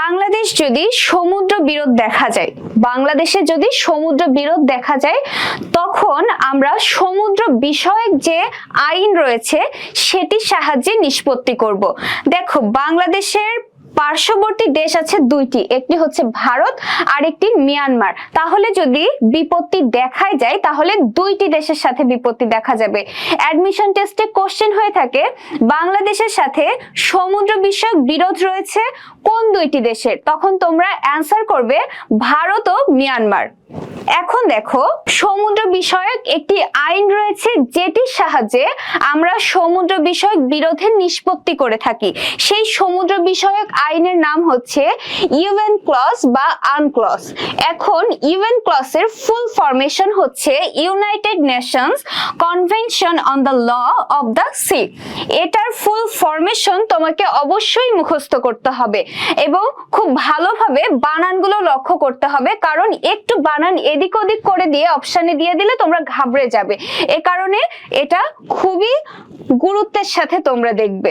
বাংলাদেশ যদি সমুদ্র বিরোধ দেখা যায়, বাংলাদেশে যদি সমুদ্র বিরোধ দেখা যায়, তখন আমরা সমুদ্র বিষয়ক যে আইন রয়েছে, সেটির সাহায্যে নিষ্পত্তি করব। দেখো, বাংলাদেশের পার্শ্ববর্তী দেশ আছে দুইটি, একটি হচ্ছে ভারত আর একটি মিয়ানমার। তাহলে যদি বিপত্তি দেখাই যায়, তাহলে দুইটি দেশের সাথে বিপত্তি দেখা যাবে। অ্যাডমিশন টেস্টে কোশ্চেন হয়ে থাকে, বাংলাদেশের সাথে সমুদ্র বিষয়ক বিরোধ রয়েছে কোন দুইটি দেশের? তখন তোমরা অ্যান্সার করবে ভারত ও মিয়ানমার। এখন দেখো, সমুদ্র বিষয়ক একটি আইন রয়েছে যেটির সাহায্যে আমরা সমুদ্র বিষয়ক বিরোধের নিষ্পত্তি করে থাকি। সেই সমুদ্র বিষয়ক আইনের নাম হচ্ছে ইউএন ক্লস বা আনক্লস। এখন ইউএন ক্লসের ফুল ফরমেশন হচ্ছে United Nations Convention on the law of the sea. এটার ফুল ফরমেশন তোমাকে অবশ্যই মুখস্থ করতে হবে এবং খুব ভালোভাবে বানানগুলো লক্ষ্য করতে হবে, কারণ একটু বানান এদিক ওদিক করে দিয়ে অপশানে দিয়ে দিলে তোমরা ঘাবড়ে যাবে। এ কারণে এটা খুবই গুরুত্বের সাথে তোমরা দেখবে।